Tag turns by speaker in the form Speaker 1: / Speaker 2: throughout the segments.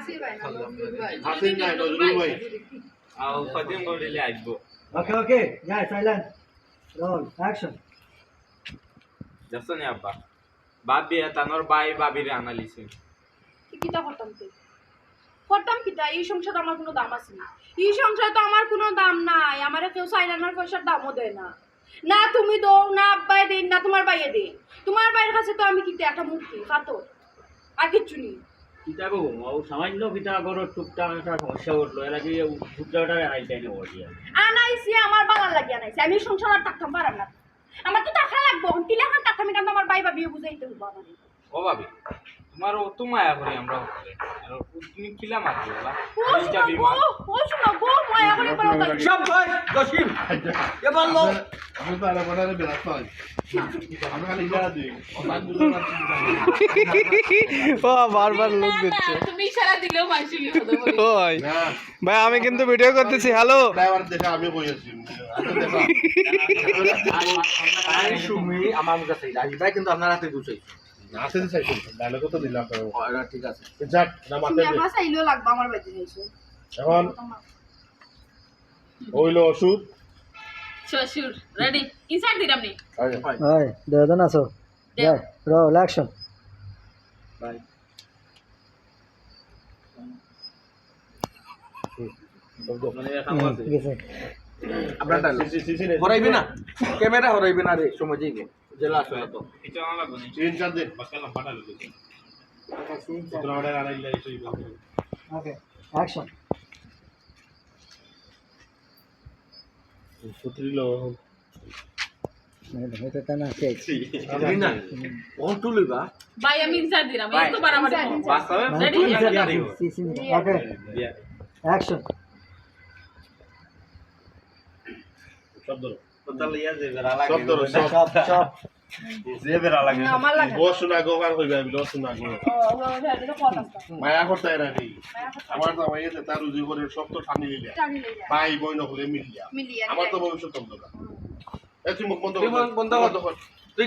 Speaker 1: হাসি ভাই নজরুল ভাই।
Speaker 2: হাসিন নাই নজরুল ভাই।
Speaker 3: আর ফতিম গড়িলে আসব।
Speaker 4: Okay, okay. Yeah, silent. Roll. Action.
Speaker 3: দেখছ আব্বা। বাবি তানোর বাই বাবিরে আনালিছে
Speaker 1: কি করতাম তুই করতাম কিতা? এই সংসারে আমার কোনো দাম আছে না। এই সংসারে তো আমার কোনো দাম নাই। আমার কেউ সাইলানোর পয়সার দামও দেয় না। না তুমি দো না আব্বাই দেন না তোমার বাইয়ে দে তোমার বাইরের কাছে তো আমি কিতা? একটা মূর্তি পাথর আর কিচ্ছু নেই।
Speaker 5: ও সামান্য কিতা করো টুকটাক একটা সমস্যা উঠল এর আগে সূত্রটা আইটাই নেব বলি
Speaker 1: আনাইছি আমার বাগান লাগি আনাইছি আমি সংসার আর থাকতাম পারাম না আমার তো টাকা লাগবো তিলে হাত টাকা আমি আমার বাই বাবিয়ে বুঝাইতে আমার
Speaker 3: ও ভাবি তোমার ও তো মায়া করি আমরা আর তুমি কিলা মারছো বলা
Speaker 1: ও শোনো গো ও শোনো গো মায়া করে বলো তাই
Speaker 5: সব ভাই জসিম এ বলল
Speaker 2: আমি তো আরে বড় বিরাট হয় আমি খালি ইশারা দিই।
Speaker 6: ও বারবার লোক দিচ্ছে।
Speaker 1: তুমি ইশারা দিলেও মানসি বিপদে পড়ে
Speaker 6: ভাই আমি কিন্তু ভিডিও করতেছি হ্যালো।
Speaker 2: ড্রাইভার দেখে আমি কইছি আমি
Speaker 5: সুমি আমার কাছে ভাই কিন্তু আপনার হাতে গুছাই
Speaker 2: আসে চাইছি ডায়লগ তো দিলাম
Speaker 5: এটা ঠিক আছে
Speaker 2: যাক না
Speaker 1: চাইলেও লাগবে আমার বাড়িতে
Speaker 2: এখন হইল ওষুধ
Speaker 1: শ্বশুর রেডি ইনসাইড দিলাম
Speaker 5: মানে আপনার হরাইবে না ক্যামেরা হরাইবে না রে সময় যাইবে জেলা আসলে তো।
Speaker 3: আমার
Speaker 2: তিন চার দিন।
Speaker 4: Okay. Action.
Speaker 2: সুত্রিলো
Speaker 1: ভাই আমি ইনসাইড দিলাম। এই তো বাড়াবাড়ি
Speaker 3: বাস্তবে
Speaker 1: Ready?
Speaker 4: Okay.
Speaker 3: বিয়া
Speaker 2: শব্দ
Speaker 3: বেরা লাগে
Speaker 2: শব্দ সব
Speaker 4: Chop, chop.
Speaker 3: যে বেরা লাগে
Speaker 1: আমার লাগে
Speaker 2: বস না গো গান কইবে আমি লস না গো
Speaker 1: ও ও এটা কথা
Speaker 2: মায়া করতে আমার তো মাইয়াতে তার রুজি করে সব তো ঠানি লিলে
Speaker 1: টানি লইয়া
Speaker 2: ভাই বই না হলে মিলিয়া আমার তো ভবিষ্যৎ অন্ধকার। তুই বন্ধ
Speaker 5: তুই বন্ধ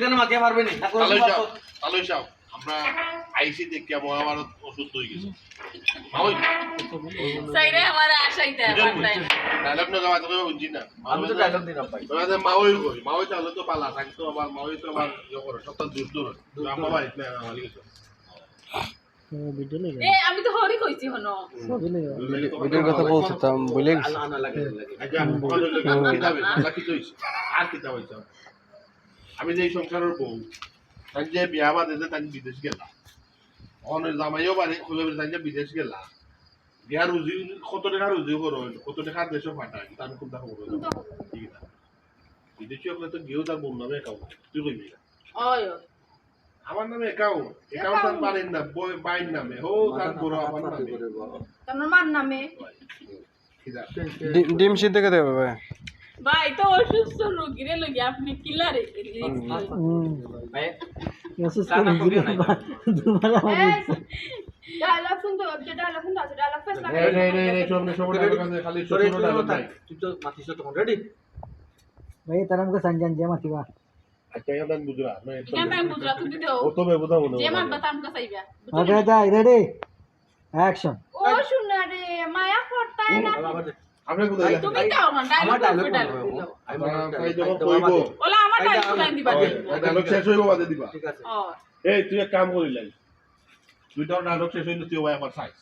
Speaker 5: কেন মাকে পারবে না?
Speaker 2: তালই যাও। তালই যাও। আমরা আইসি দেখি মহাভারত ওষুধ হয়ে গেছে। মাওই
Speaker 1: সাইরে আমার আশাইতে
Speaker 2: ডায়লগ না
Speaker 5: আমি তো ডায়লগ দিলাম ভাই।
Speaker 2: তোমাদের মাওই কই মাওই তাহলে তো পালা থাকতো আবার মাওই তো আবার ইয়ে করে সব তো দূর দূর আমার বাড়িতে না আমার লিখেছে
Speaker 4: ভিডিও লেগে
Speaker 1: এ আমি তো হরি কইছি হনো
Speaker 6: ভিডিওর কথা বলছিলাম বলে গেছি।
Speaker 5: আনা আনা লাগে লাগে
Speaker 2: আমাদের কিতাবে আল্লাহ কি হইছে। আর কিতাব হইছে। আমি যে এই সংসারের বউ তাই যে বিয়া বাদে যে তাই বিদেশ গেলা অনের জামাইও বাড়ি খুলে বেড়ে তাই যে বিদেশ গেলা বিয়া রুজি কত টাকা রুজি করো কত টাকা দেশে পাঠায় তার খুব দেখা করো ঠিক আছে বিদেশি হলে তো গিয়েও তার বোন নামে একাউন্ট তুই কইবি না আমার নামে একাউন্ট একাউন্ট তার বাড়ির না বই বাইর নামে হো তার বড় আমার নামে
Speaker 1: তোমার মান নামে
Speaker 6: ডিম- ডিম সিদ্ধ করে দেবে ভাই
Speaker 1: ভাই তো অসুস্থ রোগীরে লগে আপনি কিলারে
Speaker 3: ভাই।
Speaker 4: অসুস্থ
Speaker 3: নাই।
Speaker 4: দুবার আমার
Speaker 1: ডায়লগ শুনতে হবে ডায়লগ শুনতে আছে ডায়লগ ফেস
Speaker 2: এই নেই নেই নেই সব সব খালি
Speaker 5: সরে
Speaker 2: ডায়লগ
Speaker 5: তুই তো মাতিস তো তখন রেডি
Speaker 4: ভাই তারা আমাকে সঞ্জন জে মাতিবা।
Speaker 2: আচ্ছা এটা ও তো
Speaker 4: যাই রেডি অ্যাকশন
Speaker 1: ও শুনা রে মায়া করতাই না?
Speaker 2: আমরা
Speaker 1: তুমি দাও না
Speaker 5: আমার
Speaker 1: ডায়লগ
Speaker 5: ডায়লগ
Speaker 1: ডায়লগ
Speaker 5: আমি
Speaker 2: যখন কইবো
Speaker 1: ওলা আমার ডায়লগ লাইন দিবা।
Speaker 2: ডায়লগ শেষ হইবো বাদে দিবা।
Speaker 5: ঠিক আছে।
Speaker 2: এই তুই এক কাম করিলাই তুই তো ডায়লগ শেষ হইলে তুই ওই আমার সাইজ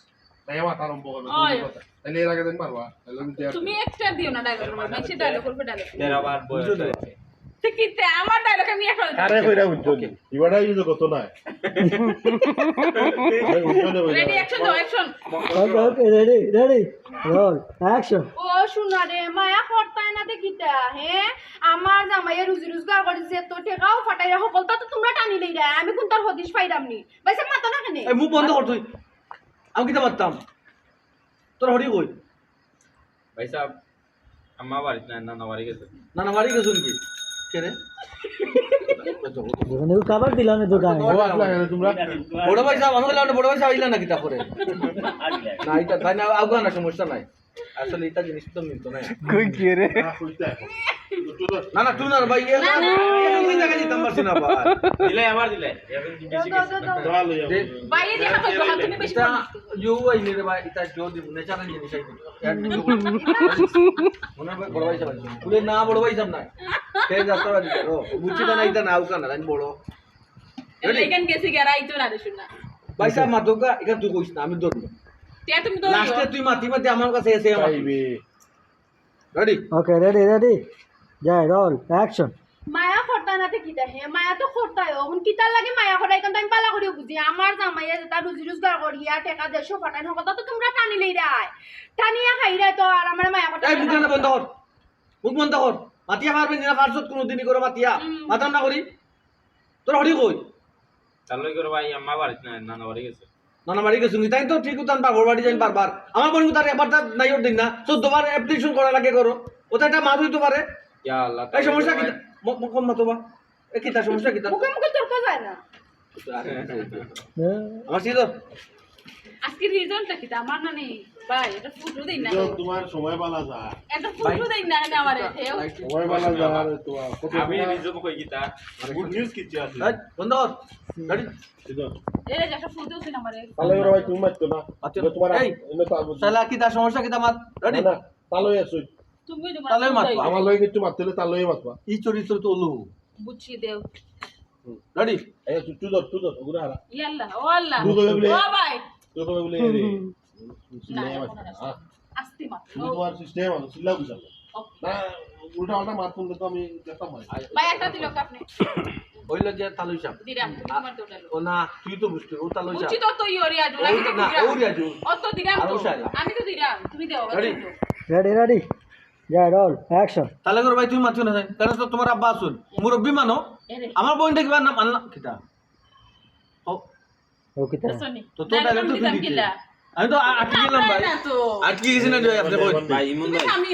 Speaker 2: তাই আমার আরম্ভ করবে। তাহলে এর আগে দিন
Speaker 1: তুমি এক্সট্রা দিও না ডায়লগ মানে সে ডায়লগ করবে ডায়লগ
Speaker 3: তেরা বার বয়স হয়েছে
Speaker 1: কিতে আমার ডায়লগ আমি একটা
Speaker 2: আরে কইরা বুঝছ ইবাটা ইউজ কত না
Speaker 1: রেডি অ্যাকশন দাও action
Speaker 4: okay okay ready ready roll action
Speaker 1: ও শুনা রে মায়া করতাই না দেখিতা হে? আমার জামাইয়ে রুজি রোজগার করেছে তো টেকাও ফাটাইরা সকল তো তোমরা টানি লই রে আমি কোন তার হদিস পাইরাম নি বাইসে মাথা না কেনে?
Speaker 5: এই মুখ বন্ধ কর তুই। আমি কিতা পারতাম তোর হরি কই?
Speaker 3: ভাই সাহেব আম্মা বাড়িতে না নানা বাড়ি গেছে।
Speaker 5: না না বাড়ি গেছুন কি কে রে?
Speaker 4: যেখানে খাবার দিলাম না দোকানে।
Speaker 2: ও আসলা কেন তোমরা?
Speaker 5: বড় ভাই সাহেব আমাকে লাগলে বড় ভাই সাহেব আইলা না কিতা করে না এটা তাই না আগুয়া না সমস্যা নাই।
Speaker 7: আসলে এটা জিনিস তো মিলতো না।
Speaker 6: কই কি রে?
Speaker 2: না।
Speaker 7: না না তুই না ভাই এ ওই জায়গায় যেতাম পারছি না ভাই।
Speaker 3: দিলে আবার দিলে।
Speaker 2: বল।
Speaker 1: বাইরে দেখা করব না, তুমি বেশি
Speaker 7: এটা
Speaker 1: বলিস।
Speaker 7: ইউ রে ভাই এটা জো দিব নেচারাল জিনিস আই মনে হয় বড় ভাই সাহেব বলে না বড় ভাই সাহেব না কে যাত্রা বাড়ি করো বুঝছি না এটা না উকা না আমি বড়।
Speaker 1: এখান গেছি গেরাইতো না রে শুনা
Speaker 7: ভাই সাহেব মাতুকা এখান তুই কইস না আমি ধরবো।
Speaker 1: তে তুমি তো
Speaker 7: লাস্টে তুই মাতি মাতি আমার কাছে এসে আমার
Speaker 2: পাইবে।
Speaker 7: রেডি
Speaker 4: ওকে রেডি রেডি যাই রোল অ্যাকশন
Speaker 1: মায়া খরতা না কি হে? মায়া তো খরতায় এখন কিতা লাগে মায়া কিন্তু আমি পালা করিও বুঝি আমার জামাইয়া যেটা রুজি রোজগার করিয়া টাকা দেড়শো ফাটাই হোক তো তোমরা টানি লই রায় টানিয়া খাই রায় তো আর আমার মায়া খরতা
Speaker 7: বন্ধ কর মুখ বন্ধ কর মাতিয়া মারবেন না কারছত কোনো দিনই করে মাতিয়া। মাতাম না করি তোর হরি কই
Speaker 3: করে ভাই আম্মা বাড়িতে না নানা বাড়ি গেছে
Speaker 7: নানা বাড়ি গেছি তাই তো ঠিক উতান পাগল বাড়ি যাই বারবার। আমার মনে তার এবার তার নাই ওর দিন না। চোদ্দবার অ্যাপ্লিকেশন করা লাগে করো। ওটা একটা মাছ হইতে পারে। এই সমস্যা কি? মকম মাতো বা এ কি তার সমস্যা কি তার?
Speaker 1: মুখে মুখে তর্ক যায় না।
Speaker 7: আমার ছিল।
Speaker 1: আজকে রিজনটা কি? আমার না নেই। ভাই এটা ফুটো দেই না।
Speaker 2: তোমার সময় বালা যায়
Speaker 1: এটা ফুটো দেই না আমি আমারে
Speaker 2: সময় বালা তোমার কত
Speaker 3: আমি রিজন কই গিতা?
Speaker 2: গুড নিউজ কিচ্ছু আছে।
Speaker 7: এই, বন্ধ
Speaker 1: যে একটা ফুটো দেই আমারে।
Speaker 2: তাহলে এবার ভাই তুমি মারতো না।
Speaker 7: আচ্ছা,
Speaker 2: তোমার
Speaker 7: এই।
Speaker 2: এনে তো আবু
Speaker 7: তাহলে কি তার সমস্যা? কি মাত রেডি?
Speaker 2: না
Speaker 1: তুমি
Speaker 2: আমার কিছু
Speaker 7: চরিত্র তো ওলু।
Speaker 1: বুঝছি দেও।
Speaker 7: রেডি?
Speaker 2: এই তুই তুই
Speaker 1: ও আল্লাহ।
Speaker 2: বলে।
Speaker 1: ও ভাই না।
Speaker 2: না উল্টা পাল্টা মার। তুললে তো আমি দেখতাম ভাই
Speaker 1: ভাই একটা দিল আপনি।
Speaker 7: হইল যে তালুই সাপ
Speaker 1: দিরাম তুমি তোমার দৌড়ালো?
Speaker 7: ও না তুই তো বুঝতে ও তালুই সাপ
Speaker 1: তো তো ইয়োরি আজু
Speaker 7: না
Speaker 1: দিরাম
Speaker 7: ওরি আজু।
Speaker 1: অত দিরাম তো। আমি তো দিরাম তুমি দেও?
Speaker 4: রেডি? রেডি যাই রোল অ্যাকশন
Speaker 7: তাহলে করে ভাই তুমি মাতিও না ভাই। তো তোমার আব্বা আসুন। মুরব্বী মানো। আমার বোনটা কিবা নাম আনলাম কিতা ও
Speaker 4: ওকে তা
Speaker 1: শুনি
Speaker 7: তো তো তুই দিতে আমি তো আটকে গেলাম ভাই।
Speaker 1: না
Speaker 7: আটকে গেছি না আপনি
Speaker 3: ভাই ইমন ভাই।
Speaker 1: আমি